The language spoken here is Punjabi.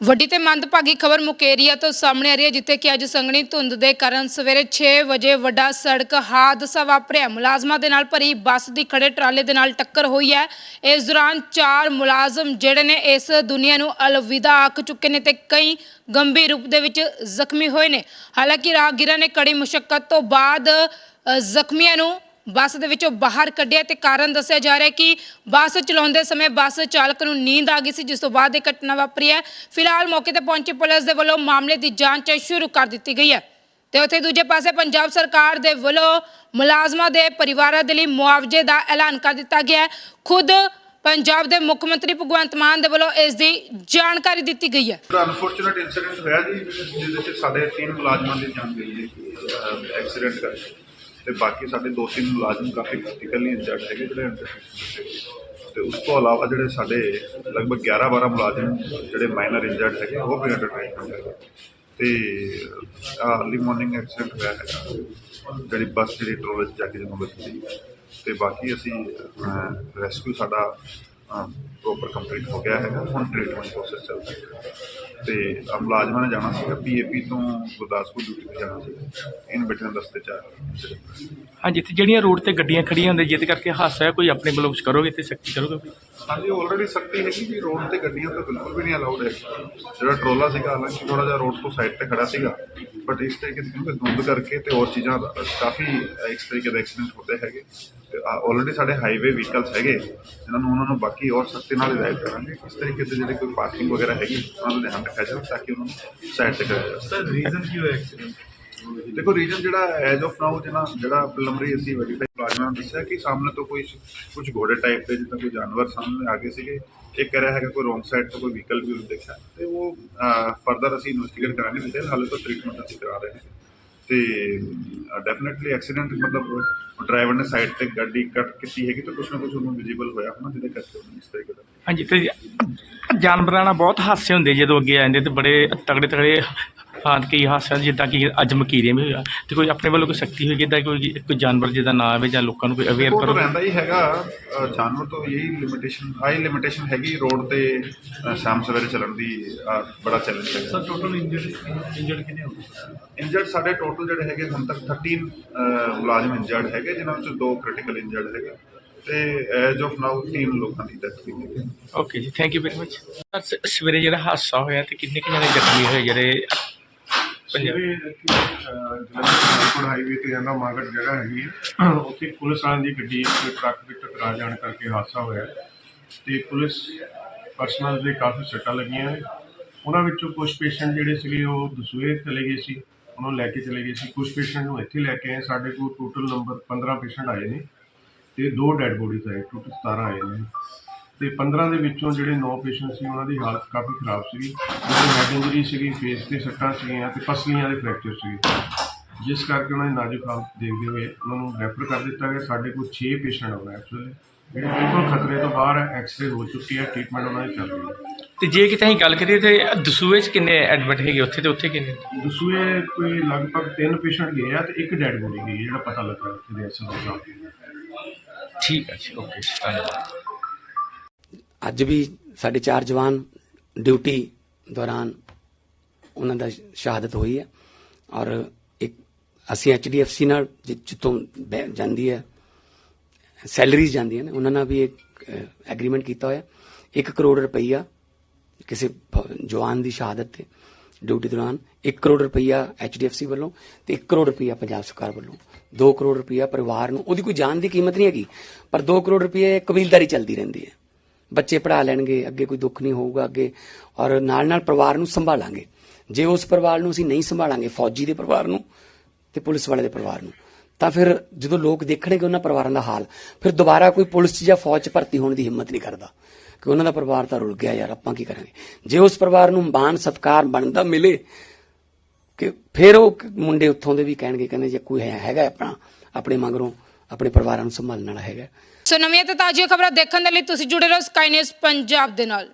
ਵੱਡੀ ਤੇ ਮੰਦਭਾਗੀ ਖਬਰ ਮੁਕੇਰੀਆ ਤੋਂ ਸਾਹਮਣੇ ਆ ਰਹੀ ਹੈ, ਜਿੱਥੇ ਕਿ ਅੱਜ ਸੰਘਣੀ ਧੁੰਦ ਦੇ ਕਾਰਨ ਸਵੇਰੇ 6 ਵਜੇ ਵੱਡਾ ਸੜਕ ਹਾਦਸਾ ਵਾਪਰਿਆ। ਮੁਲਾਜ਼ਮਾਂ ਦੇ ਨਾਲ ਭਰੀ ਬੱਸ ਦੀ ਖੜੇ ਟਰਾਲੇ ਦੇ ਨਾਲ ਟੱਕਰ ਹੋਈ ਹੈ। ਇਸ ਦੌਰਾਨ ਚਾਰ ਮੁਲਾਜ਼ਮ ਜਿਹੜੇ ਨੇ ਇਸ ਦੁਨੀਆ ਨੂੰ ਅਲਵਿਦਾ ਆਖ ਚੁੱਕੇ ਨੇ ਤੇ ਕਈ ਗੰਭੀਰ ਰੂਪ ਦੇ ਵਿੱਚ ਜ਼ਖਮੀ ਹੋਏ ਨੇ। ਹਾਲਾਂਕਿ ਰਾਹਗੀਰਾਂ ਨੇ ਕੜੀ ਮੁਸ਼ਕਲ ਤੋਂ ਬਾਅਦ ਜ਼ਖਮੀਆਂ ਨੂੰ ਬੱਸ ਦੇ ਵਿੱਚੋਂ ਬਾਹਰ ਕੱਢਿਆ ਤੇ ਕਾਰਨ ਦੱਸਿਆ ਜਾ ਰਿਹਾ ਕਿ ਬੱਸ ਚਲਾਉਂਦੇ ਸਮੇਂ ਬੱਸ ਚਾਲਕ ਨੂੰ ਨੀਂਦ ਆ ਗਈ ਸੀ, ਜਿਸ ਤੋਂ ਬਾਅਦ ਇਹ ਘਟਨਾ ਵਾਪਰੀ ਹੈ। ਫਿਲਹਾਲ ਮੌਕੇ ਤੇ ਪਹੁੰਚੀ ਪੁਲਿਸ ਦੇ ਵੱਲੋਂ ਮਾਮਲੇ ਦੀ ਜਾਂਚ ਸ਼ੁਰੂ ਕਰ ਦਿੱਤੀ ਗਈ ਹੈ। ਤੇ ਉੱਥੇ ਦੂਜੇ ਪਾਸੇ ਪੰਜਾਬ ਸਰਕਾਰ ਦੇ ਵੱਲੋਂ ਮੁਲਾਜ਼ਮਾਂ ਦੇ ਪਰਿਵਾਰਾਂ ਦੇ ਲਈ ਮੁਆਵਜ਼ੇ ਦਾ ਐਲਾਨ ਕਰ ਦਿੱਤਾ ਗਿਆ ਹੈ। ਖੁਦ ਪੰਜਾਬ ਦੇ ਮੁੱਖ ਮੰਤਰੀ ਭਗਵੰਤ ਮਾਨ ਦੇ ਵੱਲੋਂ ਇਸ ਦੀ ਜਾਣਕਾਰੀ ਦਿੱਤੀ ਗਈ ਹੈ। ਅਨਫੋਰਚੂਨੇਟ ਇਨਸੀਡੈਂਟ ਹੋਇਆ ਜੀ, ਜਿਹਦੇ ਵਿੱਚ ਸਾਡੇ ਤਿੰਨ ਮੁਲਾਜ਼ਮਾਂ ਦੀ ਜਾਨ ਗਈ ਹੈ ਐਕਸੀਡੈਂਟ ਕਰਕੇ। ਤੇ ਬਾਕੀ ਸਾਡੇ ਦੋ ਤਿੰਨ ਮੁਲਾਜ਼ਮ ਕਾਫੀ ਕ੍ਰਿਟੀਕਲੀ ਇੰਜਰਡ ਹੈਗੇ ਜਿਹੜੇ ਅੰਡਰ ਤੇ ਉਸ ਤੋਂ ਇਲਾਵਾ ਜਿਹੜੇ ਸਾਡੇ ਲਗਭਗ 11 12 ਮੁਲਾਜ਼ਮ ਜਿਹੜੇ ਮਾਈਨਰ ਇੰਜਰਡ ਹੈਗੇ, ਉਹ ਵੀ ਅੰਡਰ ਟ੍ਰੀਟਮੈਂਟ ਹੈਗੇ। ਤੇ ਅਰਲੀ ਮਾਰਨਿੰਗ ਐਕਸੀਡੈਂਟ ਹੋਇਆ ਹੈਗਾ। ਜਿਹੜੀ ਬੱਸ ਜਿਹੜੀ ਟਰੋਲੇ 'ਚ ਜਾ ਕੇ ਜਦੋਂ ਵੱਜੀ ਸੀ ਤੇ ਬਾਕੀ ਅਸੀਂ ਰੈਸਕਿਊ ਸਾਡਾ ਪ੍ਰੋਪਰ ਕੰਪਲੀਟ ਹੋ ਗਿਆ ਹੈਗਾ ਹੁਣ ਟ੍ਰੀਟਮੈਂਟ ਪ੍ਰੋਸੈਸ ਚੱਲ ਰਿਹਾ ਤੇ ਆਹ ਮੁਲਾਜ਼ਮਾਂ ਨੇ ਜਾਣਾ ਸੀਗਾ ਪੀਏਪੀ ਤੋਂ ਗੁਰਦਾਸਪੁਰ ਡਿਊਟੀ ਤੇ ਜਾਣਾ ਸੀਗਾ। ਇਨ ਬਿਟਵੀਨ ਰਸਤੇ ਚ ਆਇਆ ਹਾਂਜੀ ਤੇ ਜਿਹੜੀਆਂ ਰੋਡ ਤੇ ਗੱਡੀਆਂ ਖੜੀਆਂ ਹੁੰਦੀਆਂ ਜਿਹਦੇ ਕਰਕੇ ਹਾਦਸਾ ਹੈ ਕੋਈ ਆਪਣੇ ਵੱਲੋਂ ਕੁਛ ਕਰੋਗੇ ਤੇ ਸਖਤੀ ਕਰੋਗੇ? ਕੋਈ? ਹਾਂਜੀ ਆਲਰੇਡੀ ਸਖਤੀ ਹੈਗੀ ਕਿ ਰੋਡ ਤੇ ਗੱਡੀਆਂ ਤਾਂ ਬਿਲਕੁਲ ਵੀ ਨਹੀਂ ਅਲਾਉਡ ਹੈ। ਜਿਹੜਾ ਟਰੋਲਾ ਸੀਗਾ ਹਾਲਾਂਕਿ ਥੋੜਾ ਜਿਹਾ ਰੋਡ ਤੋਂ ਸਾਈਡ ਤੇ ਖੜਾ ਸੀਗਾ ਬਟ ਇਸ ਤਰੀਕੇ ਦੀ ਕਿਉਂਕਿ ਧੁੰਦ ਕਰਕੇ ਤੇ ਹੋਰ ਚੀਜ਼ਾਂ ਦਾ ਕਾਫੀ ਇਸ ਤਰੀਕੇ ਦੇ ਐਕਸੀਡੈਂਟ ਹੁੰਦੇ ਹੈਗੇ। ਆਲਰੇਡੀ ਸਾਡੇ ਹਾਈਵੇ ਵਹੀਕਲਸ ਹੈਗੇ। ਇਹਨਾਂ ਨੂੰ ਉਹਨਾਂ ਨੂੰ ਬਾਕੀ ਹੋਰ ਸਖਤੀ ਨਾਲ ਹਦਾਇਤ ਕਰਾਂਗੇ। ਇਸ ਤਰੀਕੇ ਦੇ ਜਿਹੜੇ ਕੋਈ ਪਾਰਕਿੰਗ ਵਗੈਰਾ ਹੈਗੀ ਉਹਨਾਂ ਦਾ ਧਿਆਨ ਰੱਖਿਆ ਜਾਵੇ ਤਾਂ ਕਿ ਉਹਨਾਂ ਨੂੰ ਸਾਈਡ ਤੇ ਕਰਿਆ ਜਾ ਸਕੇ। ਰੀਜ਼ਨ ਕੀ ਹੋਇਆ ਐਕਸੀਡੈਂਟ ਦੇਖੋ ਰੀਜਨ ਜਿਹੜਾ ਐਜ ਆਫ ਨਾਓ ਜਿਹੜਾ ਜਿਹੜਾ ਪ੍ਰੀਲਿਮਿਨਰੀ ਅਸੀਂ ਵੈਰੀਫਾਈ ਪਲਾਜ਼ਮਾ ਨੇ ਦੱਸਿਆ ਕਿ ਸਾਹਮਣੇ ਤੋਂ ਕੋਈ ਕੁਝ ਘੋੜੇ ਟਾਈਪ ਦੇ ਜਿੱਦਾਂ ਕੋਈ ਜਾਨਵਰ ਸਾਹਮਣੇ ਆ ਗਏ ਸੀਗੇ। ਇੱਕ ਕਹਿ ਰਿਹਾ ਹੈਗਾ ਕੋਈ ਰੋਂਗ ਸਾਈਡ ਤੋਂ ਕੋਈ ਵਹੀਕਲ ਵੀ ਉਹਨੇ ਦੇਖਿਆ। ਤੇ ਉਹ ਫਰਦਰ ਅਸੀਂ ਇਨਵੈਸਟੀਗੇਟ ਕਰਾਂਗੇ ਡਿਟੇਲ ਹਾਲੇ ਤਾਂ ਟ੍ਰੀਟਮੈਂਟ ਅਸੀਂ ਕਰਾ ਰਹੇ ਹਾਂ। ਤੇ ਡੈਫੀਨਿਟਲੀ ਐਕਸੀਡੈਂਟ ਮਤਲਬ ਡਰਾਈਵਰ ਨੇ ਸਾਈਡ ਤੇ ਗੱਡੀ ਕੱਟ ਕੀਤੀ ਹੈਗੀ ਤਾਂ ਕੁਛ ਨਾ ਕੁਛ ਉਹਨੂੰ ਵਿਜ਼ੀਬਲ ਹੋਇਆ ਹੋਣਾ ਜਿਹਦੇ ਕਰਕੇ ਉਹਨੇ ਇਸ ਤਰੀਕੇ ਦਾ ਹਾਂਜੀ, ਤੇ ਜਾਨਵਰਾਂ ਨਾਲ ਬਹੁਤ ਹਾਸੇ ਹੁੰਦੇ ਜਦੋਂ ਅੱਗੇ ਆ ਜਾਂਦੇ ਤੇ ਬੜੇ ਤਗੜੇ ਤਗੜੇ ਹਾਂ ਕਈ ਹਾਦਸੇ ਜਿੱਦਾਂ ਕਿ ਅੱਜ ਮਕੀਰੇ ਵੀ ਹੋਇਆ ਤੇ ਕੋਈ ਆਪਣੇ ਵੱਲੋਂ ਕੋਈ ਸਖਤੀ ਹੋਈ ਜਿੱਦਾਂ ਕੋਈ ਕੋਈ ਜਾਨਵਰ ਜਿਹਦਾ ਨਾ ਆਵੇ ਜਾਂ ਲੋਕਾਂ ਨੂੰ ਕੋਈ ਅਵੇਅਰ ਉਹ ਤਾਂ ਕਰੋ? ਰਹਿੰਦਾ ਹੀ ਹੈਗਾ। ਅ, ਜਾਨਵਰ ਤੋਂ ਇਹੀ ਲਿਮਿਟੇਸ਼ਨ ਆਈ ਲਿਮਿਟੇਸ਼ਨ ਹੈਗੀ ਰੋਡ ਤੇ ਅ, ਸ਼ਾਮ ਸਵੇਰੇ ਚੱਲਣ ਦੀ ਅ, ਬੜਾ ਚੈਲੰਜ ਹੈਗਾ। ਸਰ ਟੋਟਲ ਇੰਜਰਡ ਇੰਜਰਡ ਕਿੰਨੇ ਹੋ ਗਏ? ਇੰਜਰਡ ਸਾਡੇ ਟੋਟਲ ਜਿਹੜੇ ਹੈਗੇ ਹੁਣ ਤੱਕ 13 ਅ, ਮੁਲਾਜ਼ਮ ਇੰਜਰਡ ਹੈਗੇ ਜਿਨ੍ਹਾਂ ਵਿੱਚੋਂ ਦੋ ਕ੍ਰਿਟੀਕਲ ਇੰਜਰਡ ਹੈਗੇ। ਤੇ ਐਜ ਆਫ ਨਾਓ ਤਿੰਨ ਲੋਕਾਂ ਦੀ ਡੈਥ ਹੋਈ ਹੈ। Okay ji thank you very much ਸਵੇਰੇ ਜਿਹੜਾ ਹਾਦਸਾ ਹੋਇਆ ਤੇ ਕਿੰਨੇ ਕੁ ਜਣੇ ਜ਼ਖਮੀ ਹੋਏ ਜਿਹੜੇ ਪੰਜਾਬ ਜਲੰਧਰ ਹਾਈਵੇ ਤੇ ਜਾਂਦਾ ਮਾਗੜ ਜਗ੍ਹਾ ਹੈਗੀ ਹੈ। ਉੱਥੇ ਪੁਲਿਸ ਵਾਲਿਆਂ ਦੀ ਗੱਡੀ ਇੱਕ ਟਰੱਕ ਵਿੱਚ ਟਕਰਾ ਜਾਣ ਕਰਕੇ ਹਾਦਸਾ ਹੋਇਆ ਤੇ ਪੁਲਿਸ ਪਰਸਨਲ ਦੇ ਕਾਫੀ ਸੱਟਾਂ ਲੱਗੀਆਂ ਨੇ। ਉਹਨਾਂ ਵਿੱਚੋਂ ਕੁਝ ਪੇਸ਼ੈਂਟ ਜਿਹੜੇ ਸੀਗੇ ਉਹ ਦਸੂਏ ਚਲੇ ਗਏ ਸੀ। ਉਹਨਾਂ ਨੂੰ ਲੈ ਕੇ ਚਲੇ ਗਏ ਸੀ। ਕੁਝ ਪੇਸ਼ੈਂਟ ਨੂੰ ਇੱਥੇ ਲੈ ਕੇ ਆਏ। ਸਾਡੇ ਕੋਲ ਟੋਟਲ ਨੰਬਰ 15 ਪੇਸ਼ੈਂਟ ਆਏ ਨੇ। ਤੇ ਦੋ ਡੈੱਡ ਬੋਡੀਜ਼ ਆਏ ਟੋਟਲ 17 ਆਏ ਨੇ। ਤੇ 15 ਦੇ ਵਿੱਚੋਂ ਜਿਹੜੇ 9 ਪੇਸ਼ੈਂਟ ਸੀ ਉਹਨਾਂ ਦੀ ਹਾਲਤ ਕਾਫੀ ਖਰਾਬ ਉਹਨਾਂ ਦੀ ਹੈਡ ਇੰਜਰੀ ਸੀਗੀ ਫੇਸ ਤੇ ਸੱਟਾਂ ਸੀਗੀਆਂ ਤੇ ਪਸਲੀਆਂ ਦੇ ਫ੍ਰੈਕਚਰ ਸੀਗੇ। ਜਿਸ ਕਰਕੇ ਉਹਨਾਂ ਦੀ ਨਾਜ਼ੁਕ ਹਾਲਤ ਦੇਖਦੇ ਹੋਏ ਉਹਨਾਂ ਨੂੰ ਰੈਫਰ ਕਰ ਦਿੱਤਾ ਗਿਆ। ਸਾਡੇ ਕੋਲ 6 ਪੇਸ਼ੈਂਟ ਹੋ ਗਏ ਐਕਚੁਅਲੀ ਜਿਹੜੇ ਬਿਲਕੁਲ ਖਤਰੇ ਤੋਂ ਬਾਹਰ ਹੈ ਐਕਸਰੇ ਹੋ ਚੁੱਕੀ ਹੈ ਟ੍ਰੀਟਮੈਂਟ ਉਹਨਾਂ ਦੀ ਚੱਲ ਰਹੀ ਹੈ ਤੇ ਜੇ ਕਿਤੇ ਅਸੀਂ ਗੱਲ ਕਰੀਏ ਤੇ ਦਸੂਏ ਚ ਕਿੰਨੇ ਐਡਮਿਟ ਹੈਗੇ? ਉੱਥੇ ਤੇ ਉੱਥੇ ਕਿੰਨੇ? ਦਸੂਏ ਕੋਈ ਲਗਭਗ 3 ਪੇਸ਼ੈਂਟ ਗਏ ਆ ਤੇ ਇੱਕ ਡੈਡ ਬੋਡੀ ਗਈ ਹੈ, ਜਿਹੜਾ ਪਤਾ ਲੱਗਾ ਉੱਥੇ ਦੇ ਅਸਲ ਵਿੱਚ ਠੀਕ ਹੈ ਜੀ ਓਕੇ ਧੰਨਵਾਦ। ਅੱਜ ਵੀ ਸਾਡੇ ਚਾਰ ਜਵਾਨ ਡਿਊਟੀ ਦੌਰਾਨ ਉਹਨਾਂ ਦਾ ਸ਼ਹਾਦਤ ਹੋਈ ਹੈ ਔਰ ਇੱਕ ਅਸੀਂ ਐਚਡੀਐਫਸੀ ਨਾਲ ਜਿ- ਜਿੱਥੋਂ ਬੈ- ਜਾਂਦੀ ਹੈ, ਸੈਲਰੀਜ਼ ਜਾਂਦੀਆਂ ਨੇ, ਉਹਨਾਂ ਨਾਲ ਵੀ ਇੱਕ ਐਗਰੀਮੈਂਟ ਕੀਤਾ ਹੋਇਆ। 1 ਕਰੋੜ ਰੁਪਈਆ ਕਿਸੇ ਜਵਾਨ ਦੀ ਸ਼ਹਾਦਤ ਤੇ ਡਿਊਟੀ ਦੌਰਾਨ 1 ਕਰੋੜ ਰੁਪਈਆ ਐਚਡੀਐਫਸੀ ਵੱਲੋਂ ਤੇ 1 ਕਰੋੜ ਰੁਪਈਆ ਪੰਜਾਬ ਸਰਕਾਰ ਵੱਲੋਂ। 2 ਕਰੋੜ ਰੁਪਈਆ ਪਰਿਵਾਰ ਨੂੰ, ਉਹਦੀ ਕੋਈ ਜਾਨ ਦੀ ਕੀਮਤ ਨਹੀਂ ਹੈਗੀ, ਪਰ 2 ਕਰੋੜ ਰੁਪਈਆ ਕਬੀਲਦਾਰੀ ਚੱਲਦੀ ਰਹਿੰਦੀ ਹੈ। ਬੱਚੇ ਪੜਾ ਲੈਣਗੇ, ਅੱਗੇ ਕੋਈ ਦੁੱਖ ਨਹੀਂ ਹੋਊਗਾ, ਅੱਗੇ ਔਰ ਨਾਲ ਨਾਲ ਪਰਿਵਾਰ ਨੂੰ ਸੰਭਾਲਾਂਗੇ। ਜੇ ਉਸ ਪਰਿਵਾਰ ਨੂੰ ਅਸੀਂ ਨਹੀਂ ਸੰਭਾਲਾਂਗੇ, ਫੌਜੀ ਦੇ ਪਰਿਵਾਰ ਨੂੰ ਤੇ ਪੁਲਿਸ ਵਾਲੇ ਦੇ ਪਰਿਵਾਰ ਨੂੰ, ਤਾਂ ਫਿਰ ਜਦੋਂ ਲੋਕ ਦੇਖਣਗੇ ਉਹਨਾਂ ਪਰਿਵਾਰਾਂ ਦਾ ਹਾਲ, ਫਿਰ ਦੁਬਾਰਾ ਕੋਈ ਪੁਲਿਸ 'ਚ ਜਾਂ ਫੌਜ 'ਚ ਭਰਤੀ ਹੋਣ ਦੀ ਹਿੰਮਤ ਨਹੀਂ ਕਰਦਾ। ਕਿ ਉਹਨਾਂ ਦਾ ਪਰਿਵਾਰ ਤਾਂ ਰੁਲ ਗਿਆ ਯਾਰ, ਆਪਾਂ ਕੀ ਕਰਾਂਗੇ? ਜੇ ਉਸ ਪਰਿਵਾਰ ਨੂੰ ਮਾਣ, ਸਤਕਾਰ, ਬਣਦਾ ਮਿਲੇ, ਕਿ ਫਿਰ ਉਹ ਮੁੰਡੇ ਉੱਥੋਂ ਦੇ ਵੀ ਕਹਿਣਗੇ, ਕਹਿੰਦੇ ਜੇ ਕੋਈ ਹੈਗਾ ਆਪਣਾ, ਆਪਣੇ ਮਗਰੋਂ, ਆਪਣੇ ਪਰਿਵਾਰਾਂ ਨੂੰ ਸੰਭਾਲਣ ਵਾਲਾ ਹੈਗਾ। ਸੋ ਨਵੀਆਂ ਤੇ ਤਾਜ਼ੀਆਂ ਖਬਰਾਂ ਦੇਖਣ ਦੇ ਲਈ ਤੁਸੀਂ ਜੁੜੇ ਰਹੋ ਸਕਾਈ ਨਿਊਜ਼ ਪੰਜਾਬ ਦੇ ਨਾਲ।